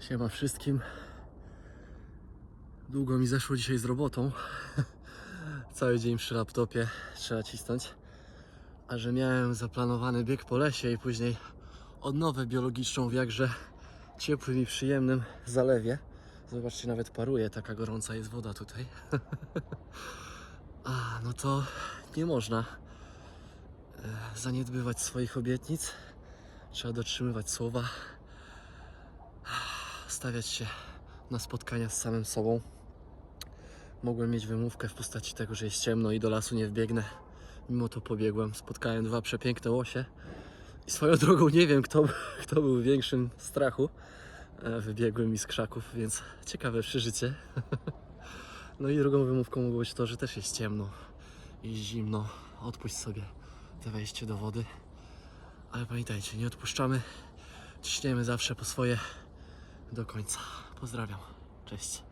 Siema wszystkim. Długo mi zeszło dzisiaj z robotą. Cały dzień przy laptopie trzeba cisnąć. A że miałem zaplanowany bieg po lesie i później odnowę biologiczną w jakże ciepłym i przyjemnym zalewie. Zobaczcie, nawet paruje, taka gorąca jest woda tutaj. A, no to nie można e, zaniedbywać swoich obietnic. Trzeba dotrzymywać słowa stawiać się na spotkania z samym sobą. Mogłem mieć wymówkę w postaci tego, że jest ciemno i do lasu nie wbiegnę. Mimo to pobiegłem. Spotkałem dwa przepiękne łosie. I swoją drogą nie wiem, kto, kto był w większym strachu. E, Wybiegłem mi z krzaków, więc ciekawe przeżycie. No i drugą wymówką mogło być to, że też jest ciemno i zimno. Odpuść sobie te wejście do wody. Ale pamiętajcie, nie odpuszczamy. Ciśniemy zawsze po swoje do końca. Pozdrawiam. Cześć.